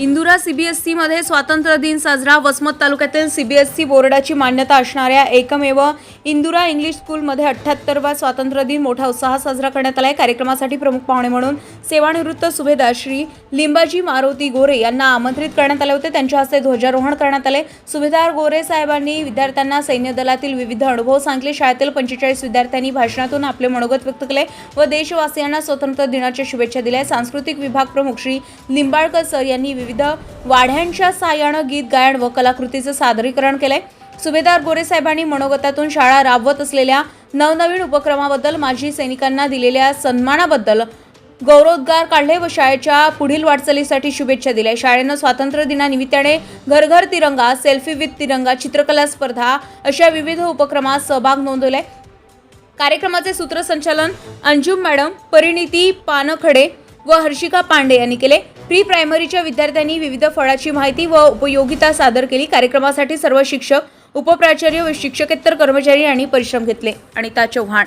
इंदुरा सीबीएसईमध्ये स्वातंत्र्य दिन साजरा. वसमत तालुक्यातील सीबीएसई बोर्डाची मान्यता असणाऱ्या एकमेव इंदुरा इंग्लिश स्कूलमध्ये अठ्ठ्याहत्तरवा स्वातंत्र्य दिन मोठा उत्साहात साजरा करण्यात आला आहे कार्यक्रमासाठी प्रमुख पाहुणे म्हणून सेवानिवृत्त सुभेदार श्री लिंबाजी मारुती गोरे यांना आमंत्रित करण्यात आले होते. त्यांच्या हस्ते ध्वजारोहण करण्यात आले. सुभेदार गोरे साहेबांनी विद्यार्थ्यांना सैन्य दलातील विविध अनुभव सांगितले शाळेतील पंचेचाळीस विद्यार्थ्यांनी भाषणातून आपले मनोगत व्यक्त केले व देशवासियांना स्वातंत्र्य दिनाच्या शुभेच्छा दिल्या. सांस्कृतिक विभाग प्रमुख श्री लिंबाळकर सर यांनी विविध वाढ्यांच्या साह्यानं गीत गायन व कलाकृतीचं सादरीकरण केलंय. सुभेदार गोरेसाहेबांनी मनोगतातून शाळा राबवत असलेल्या नवनवीन उपक्रमाबद्दल माजी सैनिकांना दिलेल्या सन्मानाबद्दल गौरवोद्गार काढले व शाळेच्या पुढील वाटचालीसाठी शुभेच्छा दिल्या. शाळेनं स्वातंत्र्य दिनानिमित्ताने घरघर तिरंगा सेल्फी विथ तिरंगा चित्रकला स्पर्धा अशा विविध उपक्रमात सहभाग नोंदवलाय. कार्यक्रमाचे सूत्रसंचालन अंजुम मॅडम परिणिती पानखडे व हर्षिका पांडे यांनी केले. प्री प्रायमरीच्या विद्यार्थ्यांनी विविध फळाची माहिती व उपयोगिता सादर केली. कार्यक्रमासाठी सर्व शिक्षक उपप्राचार्य व शिक्षकेतर कर्मचारी यांनी परिश्रम घेतले अनिता चव्हाण